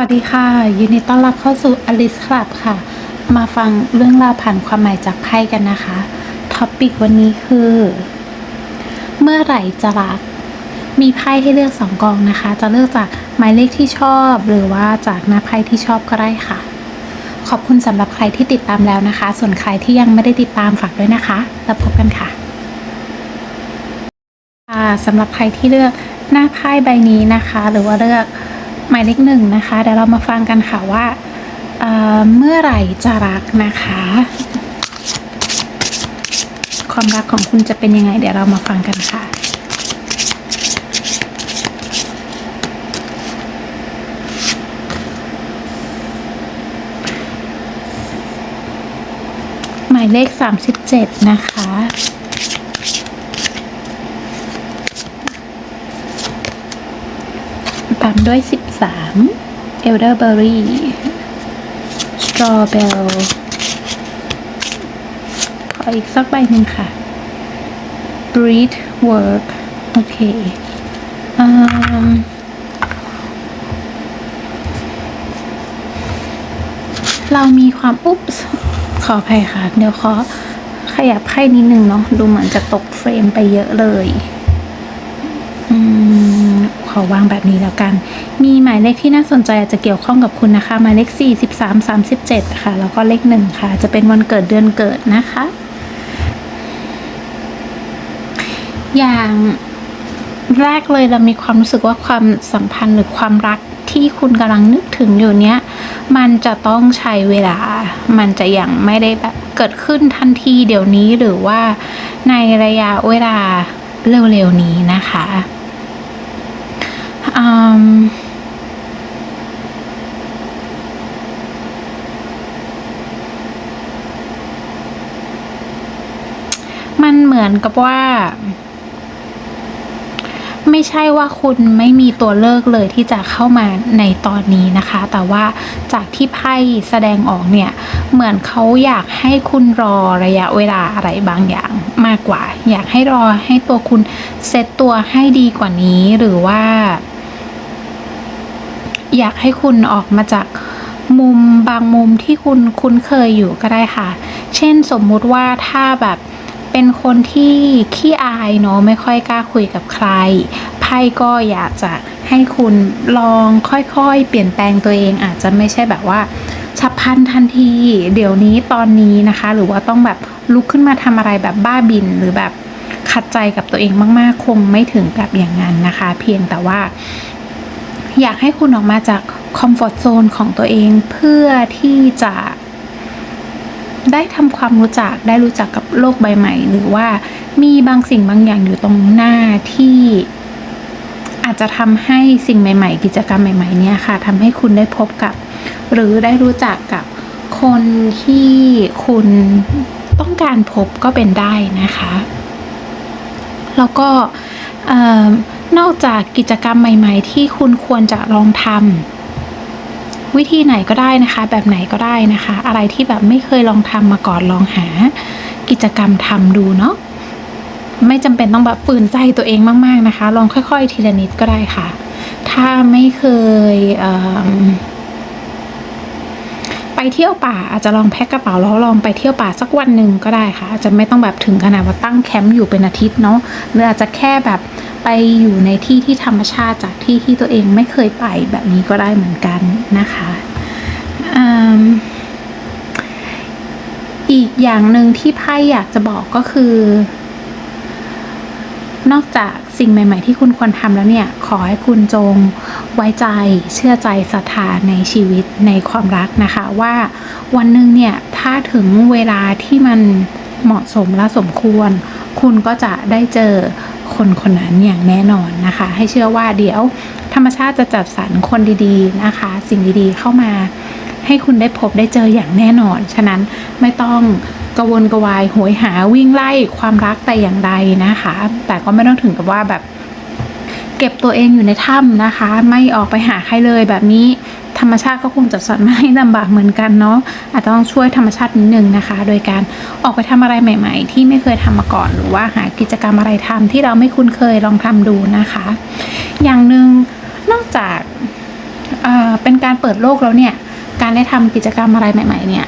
วัสดีค่ะ ยินดีต้อนรับเข้าสู่ Alice Club ค่ะ มาฟังเรื่องราวผ่านความหมายจากไพ่กันนะคะ ท็อปิกวันนี้คือ เมื่อไหร่จะรัก มีไพ่ให้เลือกสองกองนะคะ จะเลือกจากหมายเลขที่ชอบ หรือว่าจากหน้าไพ่ที่ชอบก็ได้ค่ะ ขอบคุณสำหรับใครที่ติดตามแล้วนะคะ ส่วนใครที่ยังไม่ได้ติดตามฝากด้วยนะคะ แล้วพบกันค่ะค่ะสำหรับใครที่เลือกหน้าไพ่ใบนี้นะคะ หรือว่าเลือก หมายเลขหนึ่งนะคะ เดี๋ยวเรามาฟังกันค่ะว่าเเมื่อไหร่จะรักนะคะ ความรักของคุณจะเป็นยังไง เดี๋ยวเรามาฟังกันค่ะหมายเลขสามสิบเจ็ดนะคะ ตามด้วย 3 elderberry strawberry ขออีกสักใบหนึ่งค่ะ breed work โอเคอืมเรามีความอุ๊บขออภัยค่ะ เดี๋ยวขอขยับไพ่นิดนึงเนาะดูเหมือนจะตกเฟรมไปเยอะเลย อืม ขอวางแบบนี้แล้วกัน มีหมายเลขที่น่าสนใจอาจจะเกี่ยวข้องกับคุณนะคะ หมายเลข 4 13 37 ค่ะ แล้วก็เลขหนึ่งค่ะ จะเป็นวันเกิดเดือนเกิดนะคะ อย่างแรกเลยเรามีความรู้สึกว่าความสัมพันธ์หรือความรักที่คุณกำลังนึกถึงอยู่เนี้ย มันจะต้องใช้เวลา มันจะยังไม่ได้แบบเกิดขึ้นทันทีเดี๋ยวนี้หรือว่าในระยะเวลาเร็วๆนี้นะคะ มมันเหมือนกับว่า ไม่ใช่ว่าคุณไม่มีตัวเลือกเลยที่จะเข้ามาในตอนนี้นะคะ แต่ว่าจากที่ไพ่แสดงออกเนี่ย เหมือนเขาอยากให้คุณรอระยะเวลาอะไรบางอย่างมากกว่า อยากให้รอให้ตัวคุณเซตตัวให้ดีกว่านี้หรือว่า อยากให้คุณออกมาจากมุมบางมุมที่คุณคุ้นเคยอยู่ก็ได้ค่ะ เช่นสมมุติว่าถ้าแบบเป็นคนที่ขี้อายเนาะไม่ค่อยกล้าคุยกับใคร ไพ่ก็อยากจะให้คุณลองค่อยๆ เปลี่ยนแปลงตัวเองอาจจะไม่ใช่แบบว่าฉับพลันทันที เดี๋ยวนี้ตอนนี้นะคะ หรือว่าต้องแบบลุกขึ้นมาทำอะไรแบบบ้าบินหรือแบบขัดใจกับตัวเองมาก ๆ คงไม่ถึงกับอย่างนั้นนะคะ เพียงแต่ว่า อยากให้คุณออกมาจากคอมฟอร์ทโซนของตัวเองเพื่อที่จะได้ทำความรู้จักได้รู้จักกับโลกใบใหม่ หรือว่ามีบางสิ่งบางอย่างอยู่ตรงหน้าที่อาจจะทำให้สิ่งใหม่ ๆ กิจกรรมใหม่ ๆ เนี่ยค่ะทำให้คุณได้พบกับ หรือได้รู้จักกับคนที่คุณต้องการพบก็เป็นได้นะคะ แล้วก็อ่อ นอกจากกิจกรรมใหม่ ๆ ที่คุณควรจะลองทำวิธีไหนก็ได้นะคะ แบบไหนก็ได้นะคะ อะไรที่แบบไม่เคยลองทำมาก่อนลองหา กิจกรรมทำดูเนาะไม่จำเป็นต้องแบบฝืนใจตัวเองมาก ๆนะคะ ลองค่อย ๆ ทีละนิดก็ได้ค่ะ ถ้าไม่เคยเไปเที่ยวป่าอาจจะลองแพ็คกระเป๋าแล้วลองไปเที่ยวป่าสักวันหนึ่งก็ได้ค่ะ อาจจะไม่ต้องแบบถึงขนาดว่าตั้งแคมป์อยู่เป็นอาทิตย์เนาะหรืออาจจะแค่แบบไปอยู่ในที่ที่ธรรมชาติจากที่ที่ตัวเองไม่เคยไปแบบนี้ก็ได้เหมือนกันนะคะอ,อีกอย่างหนึ่งที่ไพ่อยากจะบอกก็คือ นอกจาก สิ่งใหม่ ๆ ที่คุณควรทำแล้วเนี่ย ขอให้คุณจงไว้ใจเชื่อใจศรัทธาในชีวิตในความรักนะคะ ว่าวันหนึ่งเนี่ย ถ้าถึงเวลาที่มันเหมาะสมและสมควร คุณก็จะได้เจอคนคนนั้นอย่างแน่นอนนะคะ ให้เชื่อว่าเดี๋ยวธรรมชาติจะจัดสรรคนดีๆนะคะ สิ่งดีๆเข้ามาให้คุณได้พบได้เจออย่างแน่นอน ฉะนั้นไม่ต้อง กระวนกระวายโหยหาวิ่งไล่ความรักแต่อย่างใดนะคะ แต่ก็ไม่ต้องถึงกับว่าแบบเก็บตัวเองอยู่ในถ้ำนะคะ ไม่ออกไปหาใครเลยแบบนี้ธรรมชาติก็คงจัดสรรมาให้ลำบากเหมือนกันเนาะอาจจะต้องช่วยธรรมชาตินิดนึงนะคะ โดยการออกไปทำอะไรใหม่ ๆ ที่ไม่เคยทำมาก่อน หรือว่าหากิจกรรมอะไรทำที่เราไม่คุ้นเคยลองทำดูนะคะ อย่างหนึ่งนอกจากอ่าเป็นการเปิดโลกแล้วเนี่ยการได้ทำกิจกรรมอะไรใหม่ ๆ เนี่ย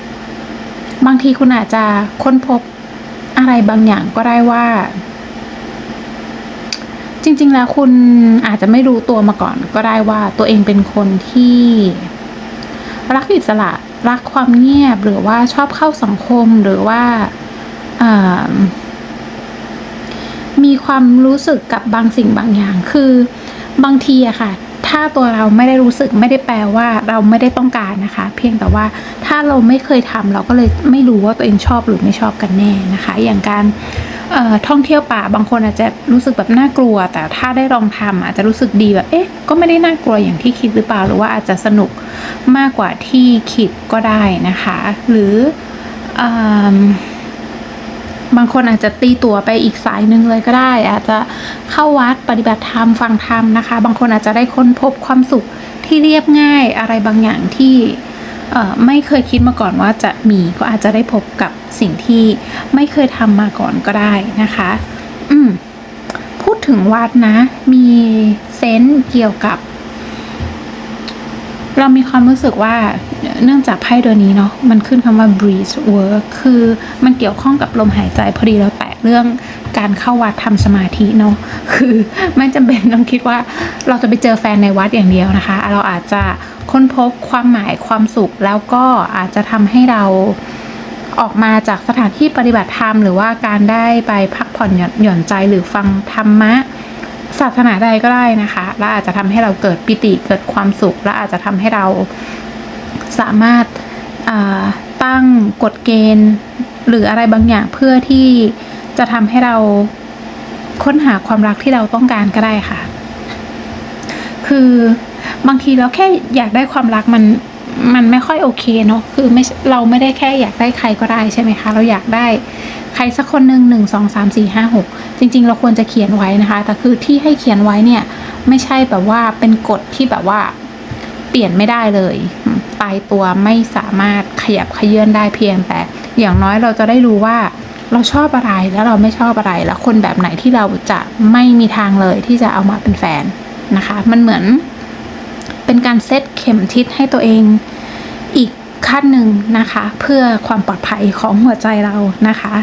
บางทีคุณอาจจะค้นพบอะไรบางอย่างก็ได้ว่า จริง ๆ แล้วคุณอาจจะไม่รู้ตัวมาก่อน ก็ได้ว่าตัวเองเป็นคนที่รักอิสระ รักความเงียบ หรือว่าชอบเข้าสังคมหรือว่าามีความรู้สึกกับบางสิ่งบางอย่าง คือบางทีอะค่ะ ถ้าตัวเราไม่ได้รู้สึกไม่ได้แปลว่าเราไม่ได้ต้องการนะคะ เพียงแต่ว่าถ้าเราไม่เคยทำเราก็เลยไม่รู้ว่าตัวเองชอบหรือไม่ชอบกันแน่นะคะ อย่างการท่องเที่ยวป่าบางคนอาจจะรู้สึกแบบน่ากลัว แต่ถ้าได้ลองทำอาจจะรู้สึกดีแบบเอ๊ะก็ไม่ได้น่ากลัวอย่างที่คิดหรือเปล่า หรือว่าอาจจะสนุกมากกว่าที่คิดก็ได้นะคะ หรืออ บางคนอาจจะตีตัวไปอีกสายหนึ่งเลยก็ได้ อาจจะเข้าวัดปฏิบัติธรรมฟังธรรมนะคะ บางคนอาจจะได้ค้นพบความสุขที่เรียบง่ายอะไรบางอย่างที่ไม่เคยคิดมาก่อนว่าจะมีก็อาจจะได้พบกับสิ่งที่ไม่เคยทำมาก่อนก็ได้นะคะ อืมพูดถึงวัดนะ มีเซนส์เกี่ยวกับ เรามีความรู้สึกว่าเนื่องจากไพ่ตัวนี้เนาะมันขึ้นคำว่า breathe work คือมันเกี่ยวข้องกับลมหายใจพอดีเราแตะเรื่องการเข้าวัดทำสมาธิเนาะคือไม่จำเป็นต้องคิดว่าเราจะไปเจอแฟนในวัดอย่างเดียวนะคะ เราอาจจะค้นพบความหมายความสุขแล้วก็อาจจะทำให้เราออกมาจากสถานที่ปฏิบัติธรรม หรือว่าการได้ไปพักผ่อนหย่อนหย่อนใจหรือฟังธรรมะ ศาสนาใดก็ได้นะคะและอาจจะทำให้เราเกิดปิติเกิดความสุข และอาจจะทำให้เราสามารถตั้งกฎเกณฑ์ หรืออะไรบางอย่างเพื่อที่จะทำให้เราค้นหาความรักที่เราต้องการก็ได้ค่ะ คือบางทีเราแค่อยากได้ความรักมันมันไม่ค่อยโอเคเนาะคือไม่เราไม่ได้แค่อยากได้ใครก็ได้ใช่ไหมคะ เราอยากได้ ใครสักคนหนึ่งหนึ่งสองสามสี่ห้าหกจริง ๆ เราควรจะเขียนไว้นะคะ แต่คือที่ให้เขียนไว้เนี่ยไม่ใช่แบบว่าเป็นกฎที่แบบว่าเปลี่ยนไม่ได้เลยตายตัวไม่สามารถขยับขยื่นได้เพียงแต่ อย่างน้อยเราจะได้รู้ว่าเราชอบอะไรแล้วเราไม่ชอบอะไรแล้วคนแบบไหนที่เราจะไม่มีทางเลยที่จะเอามาเป็นแฟนนะคะ มันเหมือนเป็นการเซตเข็มทิศให้ตัวเองอีกขั้นหนึ่งนะคะ เพื่อความปลอดภัยของหัวใจเรานะคะ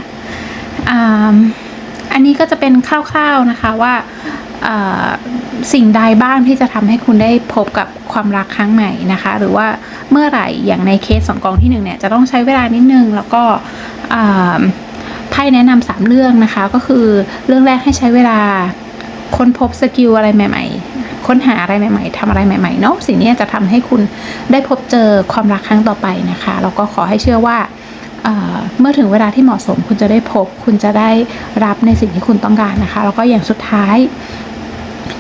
อันนี้ก็จะเป็นคร่าวๆนะคะว่าสิ่งใดบ้างที่จะทำให้คุณได้พบกับความรักครั้งใหม่นะคะ หรือว่าเมื่อไหร่อย่างในเคสสองกองที่หนึ่งเนี่ยจะต้องใช้เวลานิดนึง แล้วก็ไพ่แนะนำสามเรื่องนะคะ ก็คือเรื่องแรกให้ใช้เวลาค้นพบสกิลอะไรใหม่ ๆ ค้นหาอะไรใหม่ ๆทำอะไรใหม่ๆเนาะสิ่งนี้จะทำให้คุณได้พบเจอความรักครั้งต่อไปนะคะแล้วก็ขอให้เชื่อว่า เมื่อถึงเวลาที่เหมาะสมคุณจะได้พบ คุณจะได้รับในสิ่งที่คุณต้องการนะคะ แล้วก็อย่างสุดท้าย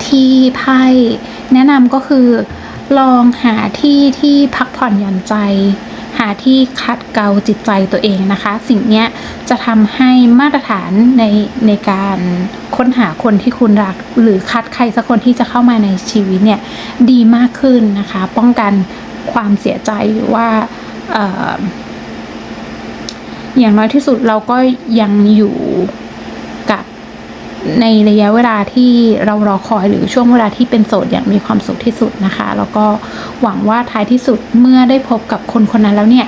ที่ไพ่แนะนำก็คือ ลองหาที่ที่พักผ่อนหย่อนใจ หาที่คัดเกลาจิตใจตัวเองนะคะ สิ่งนี้จะทำให้มาตรฐานในในการค้นหาคนที่คุณรัก หรือคัดใครสักคนที่จะเข้ามาในชีวิตเนี่ยดีมากขึ้นนะคะ ป้องกันความเสียใจหรือว่า อย่างน้อยที่สุดเราก็ยังอยู่กับในระยะเวลาที่เรารอคอยหรือช่วงเวลาที่เป็นโสดอย่างมีความสุขที่สุดนะคะ แล้วก็หวังว่าท้ายที่สุดเมื่อได้พบกับคนคนนั้นแล้วเนี่ย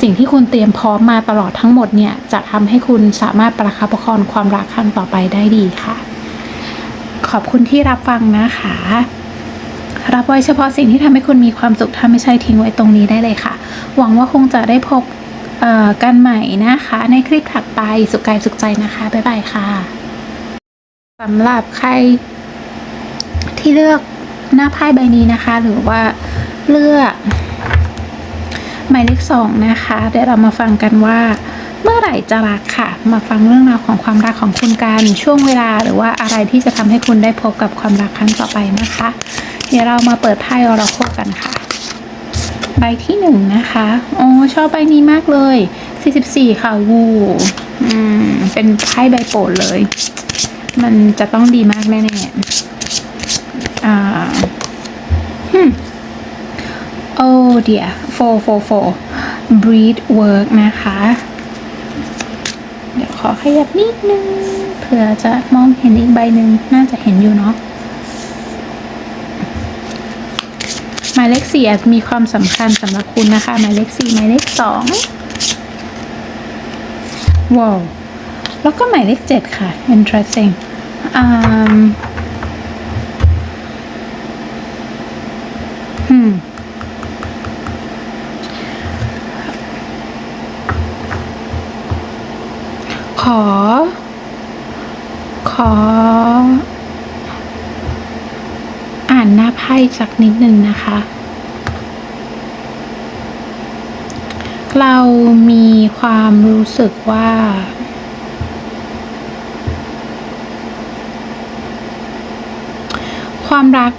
สิ่งที่คุณเตรียมพร้อมมาตลอดทั้งหมดเนี่ยจะทำให้คุณสามารถประคับประคองความรักครั้งต่อไปได้ดีค่ะ ขอบคุณที่รับฟังนะคะรับไว้เฉพาะสิ่งที่ทำให้คุณมีความสุขถ้าไม่ใช่ทิ้งไว้ตรงนี้ได้เลยค่ะ หวังว่าคงจะได้พบ กันใหม่นะคะ ในคลิปถัดไปสุขกายสุขใจนะคะ บ๊ายบายค่ะสำหรับใครที่เลือกหน้าไพ่ใบนี้นะคะ หรือว่าเลือกหมายเลขสองนะคะเดี๋ยวเรามาฟังกันว่า เมื่อไหร่จะรักค่ะ มาฟังเรื่องราวของความรักของคุณกันช่วงเวลาหรือว่าอะไรที่จะทำให้คุณได้พบกับความรักครั้งต่อไปนะคะ เดี๋ยวเรามาเปิดไพ่ออราโคกันค่ะ ใบที่หนึ่งนะคะโอ้ชอบใบนี้มากเลย 44 ค่ะวูอืม เป็นไพ่ใบโปรดเลย มันจะต้องดีมากแน่ๆอ่าฮึมโอ้เดียโฟโฟโฟ breed work นะคะ เดี๋ยวขอขยับนิดนึง เผื่อจะมองเห็นอีกใบหนึ่งน่าจะเห็นอยู่เนาะายเลขสี่อาจมีความสำคัญสำหรับคุณนะคะ หมายเลขสี่หมายเลขสองว้าวแล้วก็หมายเลขเจ็ดค่ะ interesting อืมอืมขอ ขอ ไพ่สักนิดหนึ่งนะคะ เรามีความรู้สึกว่าความรัก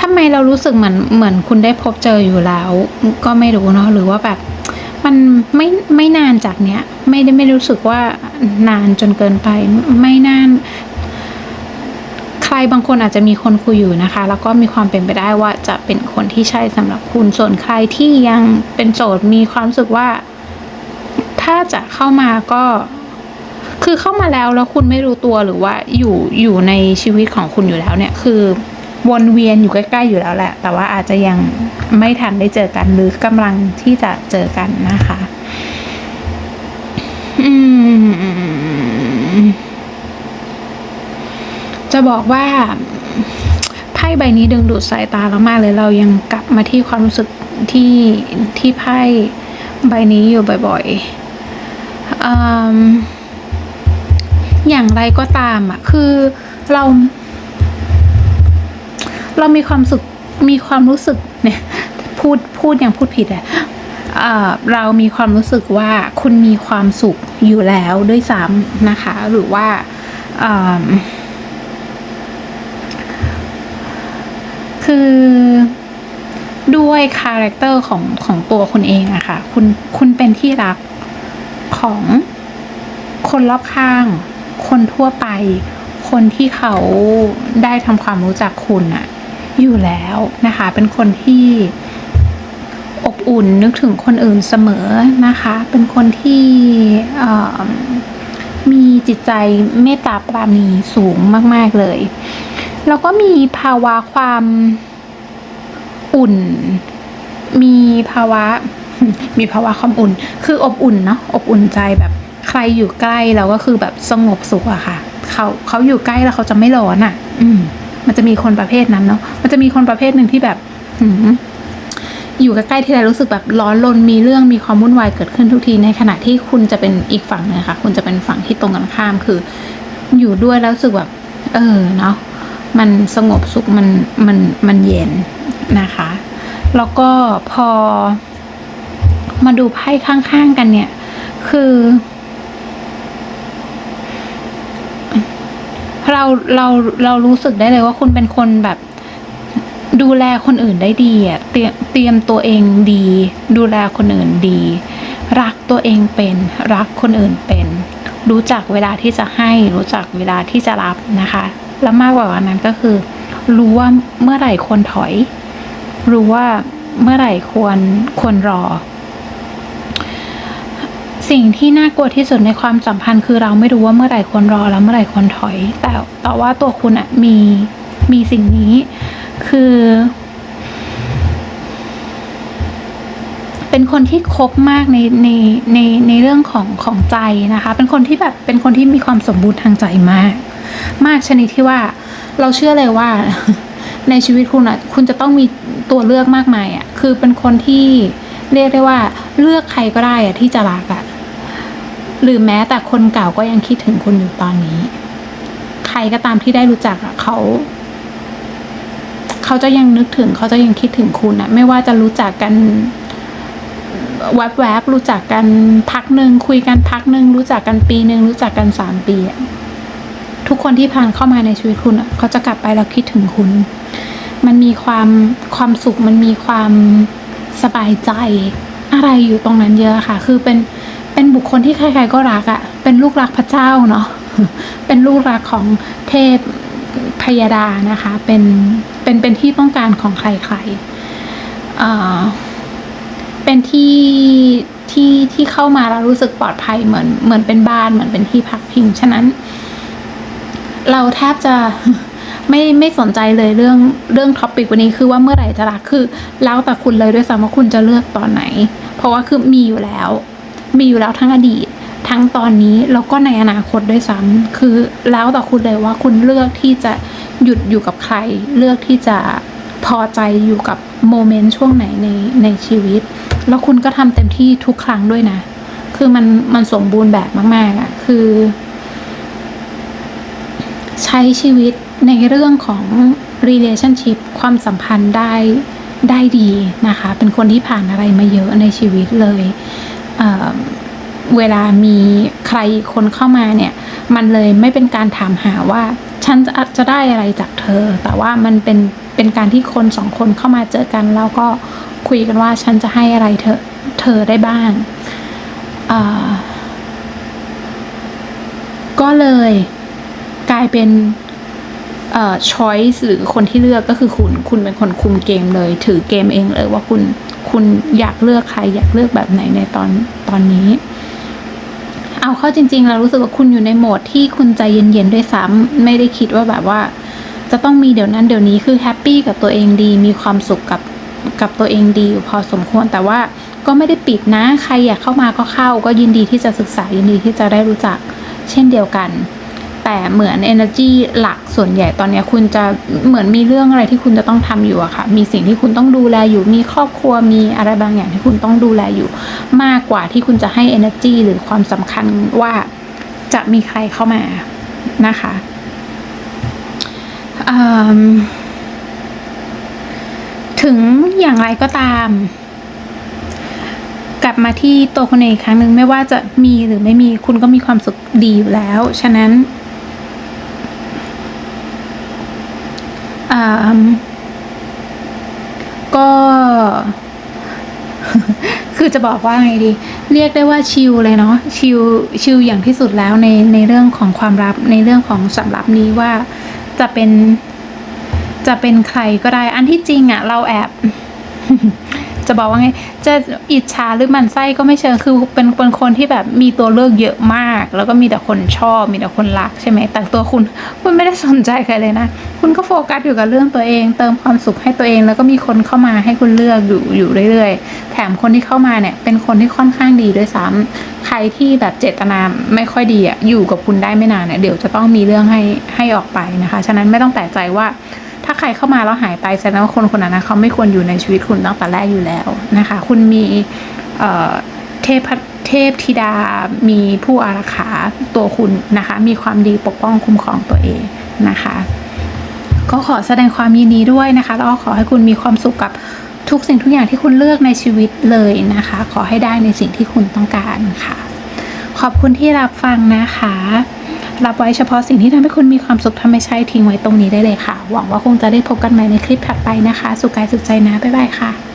ทำไมเรารู้สึกเหมือนเหมือนคุณได้พบเจออยู่แล้ว ก็ไม่รู้เนาะหรือว่าแบบ มันไม่ไม่นานจากเนี้ย ไม่ได้ไม่รู้สึกว่านานจนเกินไป ไม่นาน บางคนอาจจะมีคนคุยอยู่นะคะ แล้วก็มีความเป็นไปได้ว่าจะเป็นคนที่ใช่สำหรับคุณส่วนใครที่ยังเป็นโสดมีความรู้สึกว่า ถ้าจะเข้ามาก็คือเข้ามาแล้วแล้วคุณไม่รู้ตัวหรือว่าอยู่อยู่ในชีวิตของคุณอยู่แล้วเนี่ย คือวนเวียนอยู่ใกล้ๆอยู่แล้วแหละ แต่ว่าอาจจะยังไม่ทันได้เจอกันหรือกำลังที่จะเจอกันนะคะ อืม จะบอกว่าไพ่ใบนี้ดึงดูดสายตาเรามากเลยเรายังกลับมาที่ความรู้สึกที่ที่ไพ่ใบนี้อยู่บ่อยๆออย่างไรก็ตามอะคือเรา เรามีความสุขมีความรู้สึกเนี่ยพูดพูดอย่างพูดผิดอะเอ่อเรามีความรู้สึกว่าคุณมีความสุขอยู่แล้วด้วยซ้ำนะคะ หรือว่าอื คือด้วยคาแรคเตอร์ของของตัวคุณเองอะค่ะ คุณคุณเป็นที่รักของคนรอบข้าง คนทั่วไป คนที่เขาได้ทำความรู้จักคุณอะอยู่แล้วนะคะ เป็นคนที่อบอุ่นนึกถึงคนอื่นเสมอนะคะ เป็นคนที่มีจิตใจเมตตาปราณีสูงมาก ๆ เลย แล้วก็มีภาวะความอุ่น มีภาวะ มีภาวะความอุ่น คืออบอุ่นเนาะ อบอุ่นใจแบบใครอยู่ใกล้แล้วก็คือแบบสงบสุขอะค่ะ เขาเขาอยู่ใกล้แล้วเขาจะไม่ร้อนอะอืม มันจะมีคนประเภทนั้นเนาะ มันจะมีคนประเภทหนึ่งที่แบบหือยู่ใกล้ๆที่ไรรู้สึกแบบร้อนรนมีเรื่องมีความวุ่นวายเกิดขึ้นทุกทีในขณะที่คุณจะเป็นอีกฝั่งหนึงค่ะ คุณจะเป็นฝั่งที่ตรงกันข้ามคือ อยู่ด้วยแล้วรู้สึกแบบ เออเนาะ มันสงบสุขมันมันมันเย็นนะคะ แล้วก็พอมาดูไพ่ข้างๆกันเนี่ย คือเราเราเรารู้สึกได้เลยว่าคุณเป็นคนแบบ ดูแลคนอื่นได้ดีอะเตรียมเตรียมตัวเองดี ดูแลคนอื่นดี รักตัวเองเป็น รักคนอื่นเป็น รู้จักเวลาที่จะให้ รู้จักเวลาที่จะรับนะคะ แล้วมากกว่านั้นก็คือ รู้ว่าเมื่อไหร่ควรถอย รู้ว่าเมื่อไหร่ควรควรรอ สิ่งที่น่ากลัวที่สุดในความสัมพันธ์ คือเราไม่รู้ว่าเมื่อไหร่ควรรอแล้วเมื่อไหร่ควรถอย แต่แต่ว่าตัวคุณอะมีมีสิ่งนี้ คือ เป็นคนที่คบมากในในในในเรื่องของของใจนะคะ เป็นคนที่แบบเป็นคนที่มีความสมบูรณ์ทางใจมาก มากชนิดที่ว่าเราเชื่อเลยว่า ในชีวิตคุณอะคุณจะต้องมีตัวเลือกมากมายอะคือเป็นคนที่เรียกได้ว่าเลือกใครก็ได้อะที่จะรักอะหรือแม้แต่คนเก่าก็ยังคิดถึงคุณอยู่ตอนนี้ ใครก็ตามที่ได้รู้จักอะเขาเขาจะยังนึกถึงเขาจะยังคิดถึงคุณอะไม่ว่าจะรู้จักกันแวบๆรู้จักกันพักหนึ่งคุยกันพักหนึ่งรู้จักกันปีหนึ่งรู้จักกันสามปีอะ ทุกคนที่ผ่านเข้ามาในชีวิตคุณอะเขาจะกลับไปแล้วคิดถึงคุณ มันมีความความสุขมันมีความสบายใจ อะไรอยู่ตรงนั้นเยอะค่ะ คือเป็นเป็นบุคคลที่ใครๆก็รักอะเป็นลูกรักพระเจ้าเนาะเป็นลูกรักของเทพพยดานะคะ เป็นเป็นเป็นที่ต้องการของใครๆเอ่อเป็นที่ที่ที่เข้ามาแล้วรู้สึกปลอดภัยเหมือนเหมือนเป็นบ้านเหมือนเป็นที่พักพิง ฉะนั้น เราแทบจะไม่ไม่สนใจเลยเรื่องเรื่องท็อปิกวันนี้คือว่าเมื่อไหร่จะรักคือแล้วแต่คุณเลยด้วยซ้ำว่าคุณจะเลือกตอนไหน เพราะว่าคือมีอยู่แล้ว มีอยู่แล้วทั้งอดีต ทั้งตอนนี้แล้วก็ในอนาคตด้วยซ้ำคือแล้วแต่คุณเลยว่าคุณเลือกที่จะหยุดอยู่กับใคร เลือกที่จะพอใจอยู่กับโมเมนต์ช่วงไหนในในชีวิต แล้วคุณก็ทำเต็มที่ทุกครั้งด้วยนะ คือมันมันสมบูรณ์แบบมากๆอะ คือ ใช้ชีวิตในเรื่องของ relationship ความสัมพันธ์ได้ได้ดีนะคะ เป็นคนที่ผ่านอะไรมาเยอะในชีวิตเลยเเวลามีใครคนเข้ามาเนี่ย มันเลยไม่เป็นการถามหาว่า ฉันจะจะได้อะไรจากเธอ แต่ว่ามันเป็นเป็นการที่คนสองคนเข้ามาเจอกัน แล้วก็คุยกันว่าฉันจะให้อะไรเธอเธอได้บ้างก็เลย กลายเป็นเอ่อ choice หรือคนที่เลือกก็คือคุณ คุณเป็นคนคุมเกมเลย ถือเกมเองเลยว่าคุณ คุณอยากเลือกใคร อยากเลือกแบบไหนในตอนตอนนี้ เอาเข้าจริง ๆ เรารู้สึกว่าคุณอยู่ในโหมดที่คุณใจเย็นๆด้วยซ้ำไม่ได้คิดว่าแบบว่า จะต้องมีเดี๋ยวนั้นเดี๋ยวนี้คือแฮปปี้กับตัวเองดี มีความสุขกับกับตัวเองดีอยู่พอสมควร แต่ว่าก็ไม่ได้ปิดนะ ใครอยากเข้ามาก็เข้า ก็ยินดีที่จะศึกษายินดีที่จะได้รู้จักเช่นเดียวกัน แต่เหมือน energy หลักส่วนใหญ่ตอนนี้คุณจะเหมือนมีเรื่องอะไรที่คุณจะต้องทำอยู่อะค่ะ มีสิ่งที่คุณต้องดูแลอยู่ มีครอบครัว มีอะไรบางอย่างที่คุณต้องดูแลอยู่ มากกว่าที่คุณจะให้ energy หรือความสำคัญว่าจะมีใครเข้ามานะคะถึงอย่างไรก็ตาม กลับมาที่ตัวคุณเองอีกครั้งหนึ่งไม่ว่าจะมีหรือไม่มีคุณก็มีความสุขดีอยู่แล้ว ฉะนั้น อ่า ก็ คือจะบอกว่าไงดี เรียกได้ว่าชิลเลยเนาะชิลชิลอย่างที่สุดแล้วในในเรื่องของความรับในเรื่องของสำหรับนี้ว่าจะเป็นจะเป็นใครก็ได้ อันที่จริงอะ่ะ เราแอบ จะบอกว่าไงจะอิจฉาหรือมันไส้ก็ไม่เชิงคือเป็นเป็นคนที่แบบมีตัวเลือกเยอะมาก แล้วก็มีแต่คนชอบ มีแต่คนรักใช่ไหมแต่ตัวคุณ คุณไม่ได้สนใจใครเลยนะ คุณก็โฟกัสอยู่กับเรื่องตัวเอง เติมความสุขให้ตัวเอง แล้วก็มีคนเข้ามาให้คุณเลือกอยู่อยู่เรื่อยๆ แถมคนที่เข้ามาเนี่ยเป็นคนที่ค่อนข้างดีด้วยซ้ำใครที่แบบเจตนาไม่ค่อยดีอะอยู่กับคุณได้ไม่นานเนี่ยเดี๋ยวจะต้องมีเรื่องให้ให้ออกไปนะคะ ฉะนั้นไม่ต้องแปลกใจว่า ใครเข้ามาแล้วหายไปแสดงว่าคนคนนั้นนะเขาไม่ควรอยู่ในชีวิตคุณตั้งแต่แรกอยู่แล้วนะคะ คุณมีเทพเทพธิดา มีผู้อารักขาตัวคุณนะคะ มีความดีปกป้องคุ้มครองตัวเองนะคะ ก็ขอแสดงความยินดีด้วยนะคะ แล้วก็ขอให้คุณมีความสุขกับทุกสิ่งทุกอย่างที่คุณเลือกในชีวิตเลยนะคะ ขอให้ได้ในสิ่งที่คุณต้องการค่ะ ขอบคุณที่รับฟังนะคะ รับไว้เฉพาะสิ่งที่ทำให้คุณมีความสุขทำไม่ใช่ทิ้งไว้ตรงนี้ได้เลยค่ะ หวังว่าคงจะได้พบกันใหม่ในคลิปถัดไปนะคะ สุขกายสุขใจนะ บ๊ายบายค่ะ